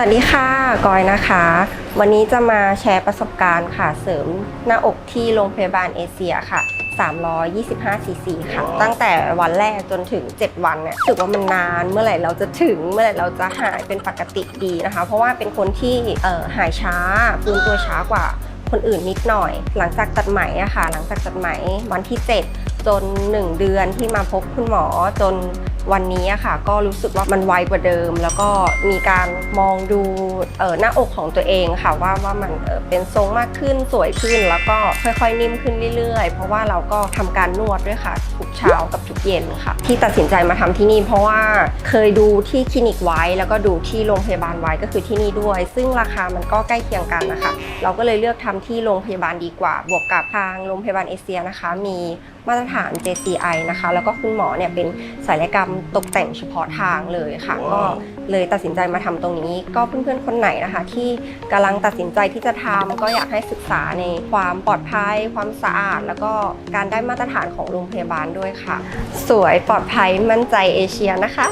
สวัสดีค่ะ กอยนะคะ วันนี้จะมาแชร์ประสบการณ์ค่ะเสริมหน้าอกที่โรงพยาบาลเอเชียค่ะ 325ซีซีค่ะ ตั้งแต่วันแรกจนถึง 7 วันเนี่ยรู้สึกว่ามันนานเมื่อไหร่เราจะถึงเมื่อไหร่เราจะหายเป็นปกติดีนะคะ เพราะว่าเป็นคนที่เอ่อหายช้าฟื้นตัวช้ากว่าคนอื่นนิดหน่อย หลังจากตัดไหมอะค่ะ หลังจากตัดไหมวันที่ 7 จน 1 เดือนที่มาพบคุณหมอจน วันนี้อะค่ะ ก็รู้สึกว่ามันไวกว่าเดิม แล้วก็มีการมองดูเออหน้าอกของตัวเองค่ะว่าว่ามันเออเป็นทรงมากขึ้นสวยขึ้น แล้วก็ค่อยๆนิ่มขึ้นเรื่อยๆ เพราะว่าเราก็ทำการนวดด้วยค่ะทุกเช้ากับทุกเย็นค่ะ ที่ตัดสินใจมาทำที่นี่เพราะว่าเคยดูที่คลินิกไว้ แล้วก็ดูที่โรงพยาบาลไว้ก็คือที่นี่ด้วย ซึ่งราคามันก็ใกล้เคียงกันนะคะ เราก็เลยเลือกทำที่โรงพยาบาลดีกว่า บวกกับทางโรงพยาบาลเอเชียนะคะ มี มาตรฐาน JCI นะคะ แล้วก็คุณหมอเนี่ยเป็นศัลยกรรมตกแต่งเฉพาะทางเลยค่ะก็เลยตัดสินใจมาทำตรงนี้ ก็เพื่อนๆคนไหนนะคะ ที่กำลังตัดสินใจที่จะทำก็อยากให้ศึกษาในความปลอดภัย ความสะอาด แล้วก็การได้มาตรฐานของโรงพยาบาลด้วยค่ะ สวยปลอดภัยมั่นใจเอเชียนะคะ